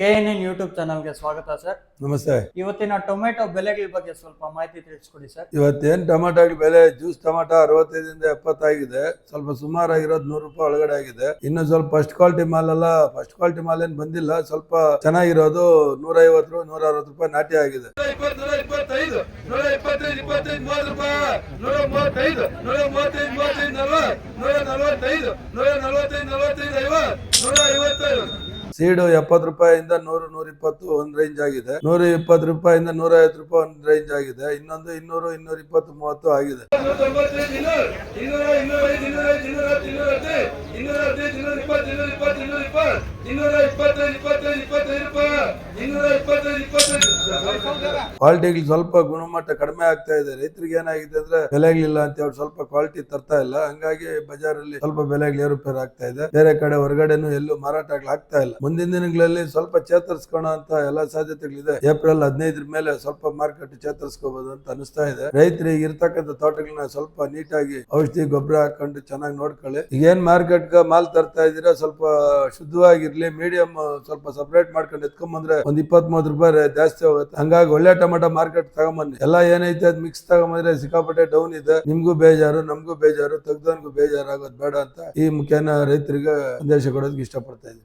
K N N YouTube ಚಾನಲ್ಗೆ ಸ್ವಾಗತ sir ನಮಸ್ತೆ ಇವತ್ತಿನ ಟೊಮೆಟೊ ಬೆಲೆಗಳ ಬಗ್ಗೆ ಸ್ವಲ್ಪ ಮಾಹಿತಿ ತಿಳಿಸ್ಕೊಡಿ ಸರ್ ಇವತ್ತೇನ್ ಟೊಮೆಟೊ ಬೆಲೆ ಜ್ಯೂಸ್ ಟೊಮೆಟೊ ಅರವತ್ತೈದಿಂದ ಎಪ್ಪತ್ತಾಗಿದೆ ಸ್ವಲ್ಪ ಸುಮಾರಾಗಿರೋದು ನೂರು ರೂಪಾಯಿ ಒಳಗಡೆ ಆಗಿದೆ ಇನ್ನು ಸ್ವಲ್ಪ ಫಸ್ಟ್ ಕ್ವಾಲಿಟಿ ಮಾಲ್ ಎಲ್ಲ ಫಸ್ಟ್ ಕ್ವಾಲಿಟಿ ಮಾಲ್ ಏನ್ ಬಂದಿಲ್ಲ ಸ್ವಲ್ಪ ಚೆನ್ನಾಗಿರೋದು ನೂರ ಐವತ್ತು ನೂರ ಅರವತ್ತು ರೂಪಾಯಿ ನಾಟಿ ಆಗಿದೆ ನೂರ ಸೀಡು ಎಪ್ಪತ್ತು ರೂಪಾಯಿಂದ ನೂರು ನೂರ ಇಪ್ಪತ್ತು ಒಂದ್ ರೇಂಜ್ ಆಗಿದೆ ನೂರ ಇಪ್ಪತ್ತು ರೂಪಾಯಿಂದ ನೂರ ಐವತ್ತು ರೂಪಾಯಿ ಒಂದ್ ರೇಂಜ್ ಆಗಿದೆ ಇನ್ನೊಂದು ಇನ್ನೂರು ಇನ್ನೂರ ಇಪ್ಪತ್ತು ಮೂವತ್ತು ಆಗಿದೆ ಇನ್ನೂರು ಇಪ್ಪತ್ತೈದು ಇಪ್ಪತ್ತೈದು ಇಪ್ಪತ್ತೈದು ರೂಪಾಯಿ ಇನ್ನೂರ ಇಪ್ಪತ್ತೈದು ಇಪ್ಪತ್ತೈದು ಇಪ್ಪತ್ತೈದು ರೂಪಾಯಿ ಇನ್ನೂರ ಇಪ್ಪತ್ತೈದು ಇಪ್ಪತ್ತೈದು ಕ್ವಾಲಿಟಿಗಳು ಸ್ವಲ್ಪ ಗುಣಮಟ್ಟ ಕಡಿಮೆ ಆಗ್ತಾ ಇದೆ. ರೈತರಿಗೆ ಏನಾಗಿದೆ ಅಂದ್ರೆ ಬೆಲೆಗಳಿಲ್ಲ ಅಂತ ಹೇಳಿ ಸ್ವಲ್ಪ ಕ್ವಾಲಿಟಿ ತರ್ತಾ ಇಲ್ಲ. ಹಂಗಾಗಿ ಬಜಾರಲ್ಲಿ ಸ್ವಲ್ಪ ಬೆಲೆಗಳು ಏರುಪೇರು ಆಗ್ತಾ ಇದೆ. ಬೇರೆ ಕಡೆ ಹೊರಗಡೆನೂ ಎಲ್ಲೂ ಮಾರಾಟ ಆಗ್ತಾ ಇಲ್ಲ. ಮುಂದಿನ ದಿನಗಳಲ್ಲಿ ಸ್ವಲ್ಪ ಚೇತರಿಸ್ಕೋಣ ಅಂತ ಎಲ್ಲಾ ಸಾಧ್ಯತೆಗಳಿದೆ. ಏಪ್ರಿಲ್ ಹದಿನೈದರ ಮೇಲೆ ಸ್ವಲ್ಪ ಮಾರ್ಕೆಟ್ ಚೇತರಿಸ್ಕೋಬಹುದು ಅಂತ ಅನಿಸ್ತಾ ಇದೆ. ರೈತರಿಗೆ ಇರ್ತಕ್ಕಂಥ ತೋಟಗಳನ್ನ ಸ್ವಲ್ಪ ನೀಟಾಗಿ ಔಷಧಿ, ಗೊಬ್ಬರ ಹಾಕೊಂಡು ಚೆನ್ನಾಗಿ ನೋಡ್ಕೊಳ್ಳಿ. ಏನ್ ಮಾರ್ಕೆಟ್ ಮಾಲ್ ತರ್ತಾ ಇದೀರಾ ಸ್ವಲ್ಪ ಶುದ್ಧವಾಗಿರ್ಲಿ ಮೀಡಿಯಂ ಸ್ವಲ್ಪ ಸಪರೇಟ್ ಮಾಡ್ಕೊಂಡು ಎತ್ಕೊಂಬಂದ್ರೆ ಒಂದ್ ಇಪ್ಪತ್ತ್ ಮೂವತ್ತು ರೂಪಾಯಿ ಜಾಸ್ತಿ ಹೋಗುತ್ತೆ ಹಂಗಾಗಿ ಒಳ್ಳೆ ಟೊಮೆಟೊ ಮಾರ್ಕೆಟ್ ತಗೊಂಬನ್ನಿ. ಎಲ್ಲ ಏನೈತೆ ಅದ್ ಮಿಕ್ಸ್ ತಗೊಂಬಂದ್ರೆ ಸಿಕ್ಕಾಪಟ್ಟೆ ಡೌನ್ ಇದೆ. ನಿಮ್ಗೂ ಬೇಜಾರು, ನಮಗೂ ಬೇಜಾರು, ತೆಗ್ದವನ್ಗೂ ಬೇಜಾರು ಆಗೋದು ಬೇಡ ಅಂತ ಈ ಮುಖ್ಯನ ರೈತರಿಗೆ ಸಂದೇಶ ಕೊಡೋದಕ್ಕೆ ಇಷ್ಟಪಡ್ತಾ ಇದ್ದೀನಿ.